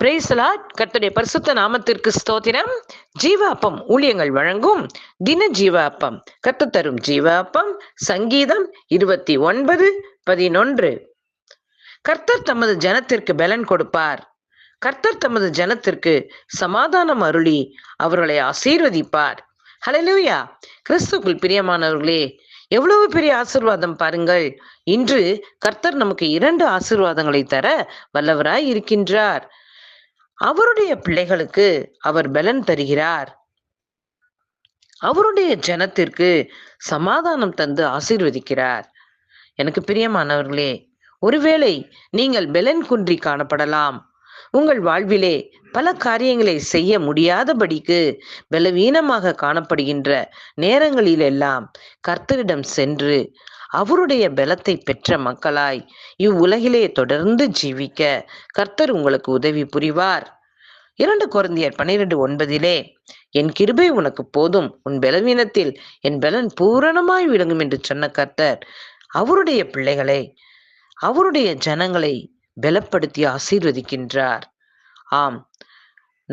பிரேசலா கர்த்தருடைய பரிசுத்த நாமத்திற்கு ஸ்தோத்திரம். ஜீவ அப்பம் ஊழியங்கள் வழங்கும் தின ஜீவ அப்பம் கத்து தரும் ஜீவ அப்பம் சங்கீதம் இருபத்தி ஒன்பது பதினொன்று. கர்த்தர் தமது ஜனத்திற்கு பலன் கொடுப்பார். கர்த்தர் தமது ஜனத்திற்கு சமாதானம் அருளி அவர்களை ஆசீர்வதிப்பார். ஹலலூயா கிறிஸ்துக்குள் பிரியமானவர்களே எவ்வளவு பெரிய ஆசிர்வாதம் பாருங்கள். இன்று கர்த்தர் நமக்கு இரண்டு ஆசிர்வாதங்களை தர வல்லவராய் இருக்கின்றார். அவருடைய பிள்ளைகளுக்கு அவர் பலன் தருகிறார். அவருடைய ஜனத்திற்கு சமாதானம் தந்து ஆசீர்வதிக்கிறார். எனக்கு பிரியமானவர்களே ஒருவேளை நீங்கள் பெலன் குன்றி காணப்படலாம். உங்கள் வாழ்விலே பல காரியங்களை செய்ய முடியாதபடிக்கு பலவீனமாக காணப்படுகின்ற நேரங்களிலெல்லாம் கர்த்தரிடம் சென்று அவருடைய பலத்தை பெற்ற மக்களாய் இவ்வுலகிலே தொடர்ந்து ஜீவிக்க கர்த்தர் உங்களுக்கு உதவி புரிவார். இரண்டு குழந்தையர் பன்னிரண்டு ஒன்பதிலே என் கிருபை உனக்கு போதும் உன் பலவீனத்தில் என் பலன் பூரணமாய் விளங்கும் என்று சொன்ன கர்த்தர் அவருடைய பிள்ளைகளை அவருடைய ஜனங்களை பலப்படுத்தி ஆசீர்வதிக்கின்றார். ஆம்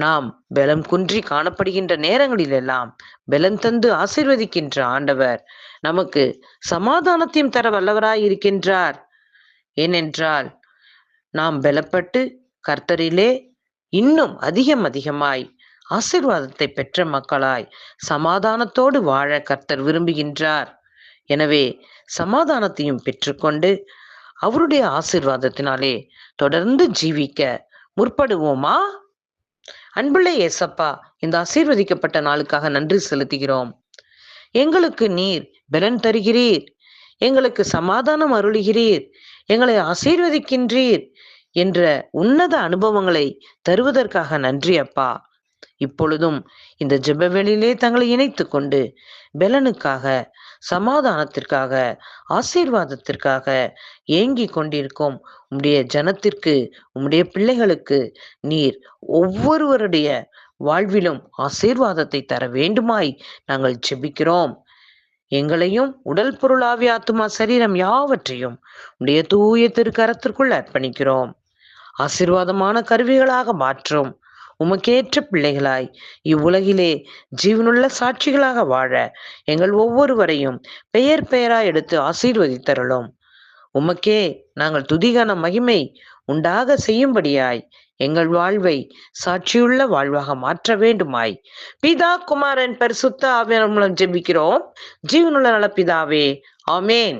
நாம் பலம் குன்றி காணப்படுகின்ற நேரங்களிலெல்லாம் பலம் தந்து ஆசிர்வதிக்கின்ற ஆண்டவர் நமக்கு சமாதானத்தையும் தர வல்லவராய் இருக்கின்றார். ஏனென்றால் நாம் பலப்பட்டு கர்த்தரிலே இன்னும் அதிகம் அதிகமாய் ஆசிர்வாதத்தை பெற்ற மக்களாய் சமாதானத்தோடு வாழ கர்த்தர் விரும்புகின்றார். எனவே சமாதானத்தையும் பெற்றுக்கொண்டு அவருடைய ஆசீர்வாதத்தினாலே தொடர்ந்து ஜீவிக்க முற்படுவோமா? அன்புள்ள ஏசப்பா இந்த ஆசீர்வதிக்கப்பட்ட நாளுக்காக நன்றி செலுத்துகிறோம். எங்களுக்கு நீர் பலன் தருகிறீர். எங்களுக்கு சமாதானம் அருளுகிறீர். எங்களை ஆசீர்வதிக்கின்றீர் என்ற உன்னத அனுபவங்களை தருவதற்காக நன்றி அப்பா. இப்பொழுதும் இந்த ஜெபவெளியிலே தங்களை இணைத்து கொண்டு பலனுக்காக சமாதானத்திற்காக ஆசீர்வாதத்திற்காக ஏங்கி கொண்டிருக்கும் உம்முடைய ஜனத்திற்கு உம்முடைய பிள்ளைகளுக்கு நீர் ஒவ்வொருவருடைய வாழ்விலும் ஆசீர்வாதத்தை தர வேண்டுமாய் நாங்கள் ஜெபிக்கிறோம். எங்களையும் உடல் பொருளாவிய ஆத்துமா சரீரம் யாவற்றையும் உடைய தூய திருக்கரத்திற்குள் அர்ப்பணிக்கிறோம். ஆசீர்வாதமான கருவிகளாக மாற்றும். உமக்கேற்ற பிள்ளைகளாய். இவ்வுலகிலே ஜீவனுள்ள சாட்சிகளாக வாழ எங்கள் ஒவ்வொருவரையும் பெயர் பெயராய் எடுத்து ஆசீர்வதித்தருளும். உமக்கே நாங்கள் துதிகான மகிமை உண்டாக செய்யும்படியாய் எங்கள் வாழ்வை சாட்சியுள்ள வாழ்வாக மாற்ற வேண்டுமாய். பிதா குமாரன் பரிசுத்த ஆவியார் மூலம் ஜெபிக்கிறோம். ஜீவனுள்ள நல பிதாவே ஆமேன்.